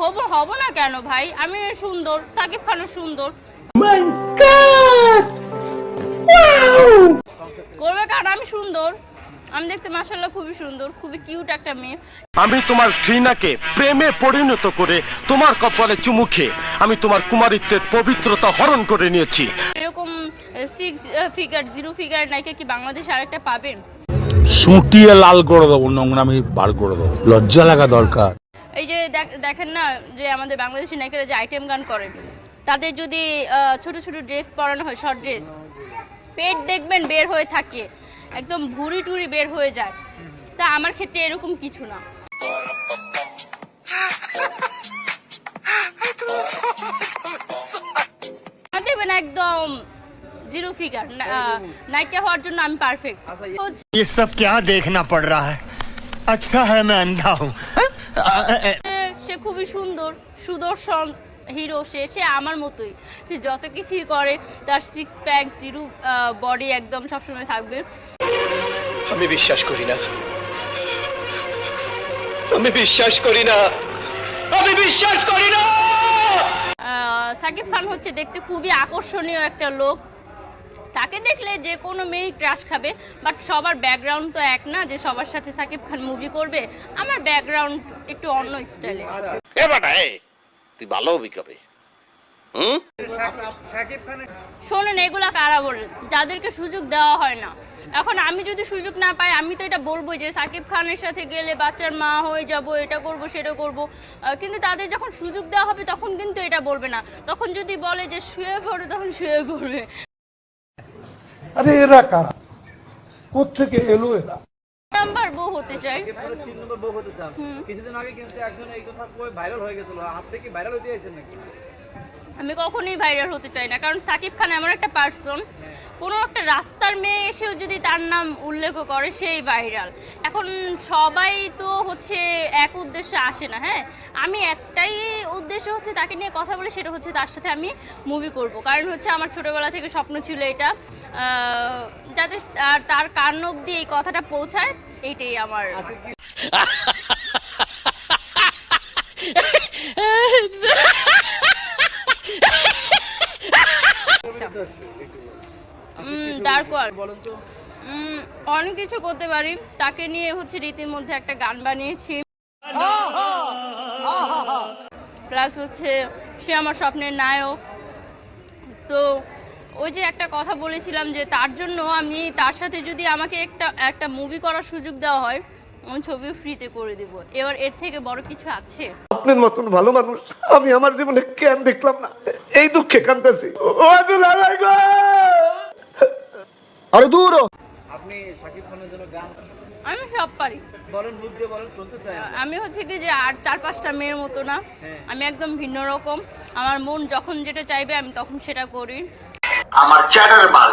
হব হব না কেন ভাই? আমি সুন্দর সাকিব খানও সুন্দর। করবে কারণ আমি সুন্দর। আমি দেখতে মাসাল্লাহ খুবই সুন্দর খুবই কিউট একটা মেয়ে। আমি তোমার ঘৃণাকে প্রেমে পরিণত করে তোমার কপালে চুমু খেয়ে আমি তোমার কুমারিত্বের পবিত্রতা হরণ করে নিয়েছি। এরকম সিক্স ফিগার জিরো ফিগার নাইকে কি বাংলাদেশ আরেকটা পাবেন? সুটিয়ে লাল করে দেবো নোংরামি বার করে দেবো। লজ্জা লাগা দরকার। এই যে দেখ- দেখেন না যে আমাদের বাংলাদেশি নায়িকারা যে আইটেম গান করে তাদের যদি আহ, ছোট ছোট ড্রেস পরানো হয় শর্ট ড্রেস পেট দেখবেন বের হয়ে থাকে একদম ভুড়ি টুরি বের হয়ে যায় তা আমার ক্ষেত্রে এরকম কিছু না আমার দেখবেন একদম জিরো ফিগার নায়িকা হওয়ার জন্য আমি পারফেক্ট ये सब क्या देखना पड़ रहा है अच्छा है मैं अंधा हूँ সে খুবই সুন্দর সুদর্শন হিরো সে সে আমার মতোই। সে যত কিছুই করে তার সিক্স প্যাক জিরো বডি একদম সবসময় থাকবে। আমি বিশ্বাস করি না। আমি বিশ্বাস করি না। আমি বিশ্বাস করি না! সাকিব খান হচ্ছে দেখতে খুবই আকর্ষণীয় একটা লোক। তাকে দেখলে যে কোনো মেয়েই ক্রাশ খাবে বাট সবার ব্যাকগ্রাউন্ড তো এক না যে সবার সাথে সাকিব খান মুভি করবে আমার ব্যাকগ্রাউন্ড একটু অন্য স্টাইলে এ বাটা এ তুই ভালো হবি। কবে শোনেন এগুলা কারা বলে? যাদেরকে সুযোগ দেওয়া হয় না। এখন আমি যদি সুযোগ না পাই আমি তো এটা বলব যে সাকিব খানের সাথে গেলে বাচ্চার মা হয়ে যাব এটা করব সেটা করব। কিন্তু তাদের যখন সুযোগ দেওয়া হবে তখন কিন্তু এটা বলবে না। তখন যদি বলে যে শুয়ে পড়ে তখন শুয়ে পড়বে। আরে এরা কারা? কোথেকে এলো এরা? নাম্বার বউ হতে চাই। তিন নম্বর বউ হতে চান। কিছুদিন আগে কিন্তু একজন এই কথা ভাইরাল হয়ে গেছিল। আপনি কি ভাইরাল হতে চাইছেন নাকি? আমি কখনোই ভাইরাল হতে চাই না। কারণ সাকিব খান এমন একটা পার্সন কোনো একটা রাস্তার মেয়ে এসেও যদি তার নাম উল্লেখ করে, সেই ভাইরাল এখন সবাই তো হচ্ছে এক উদ্দেশ্যে আসে না হ্যাঁ? আমি একটাই উদ্দেশ্য হচ্ছে তাকে নিয়ে কথা বলে, সেটা হচ্ছে তার সাথে আমি মুভি করব। কারণ হচ্ছে আমার ছোটবেলা থেকে স্বপ্ন ছিল এটা। যাতে আর তার কান অব্দি এই কথাটা পৌঁছায় এইটাই আমার বলেন তো? অনেক কিছু করতে পারি। তাকে নিয়ে হচ্ছে রীতির মধ্যে একটা গান বানিয়েছি। প্লাস হচ্ছে সে আমার স্বপ্নের নায়ক। তো ওই যে একটা কথা বলেছিলাম যে তার জন্য আমি তার সাথে যদি আমাকে একটা একটা মুভি করার সুযোগ দেওয়া হয় আমি ছবি ফ্রিতে করে দেব। এবার এর থেকে বড় কিছু আছে? আপনার মতন ভালো মানুষ আমি আমার জীবনে কেন দেখলাম না? এই দুঃখে কান্দাছি ও আরে দূর আপনি সাকিব খানের জন্য গান আমি সব পারি। বলেন মুখ দিয়ে বলেন শুনতে চাই আমি হচ্ছে কি যে আর চার পাঁচটা মেয়ের মতো না। আমি একদম ভিন্ন রকম। আমার মন যখন যেটা চাইবে আমি তখন সেটা করি। আমার চ্যাটার মাল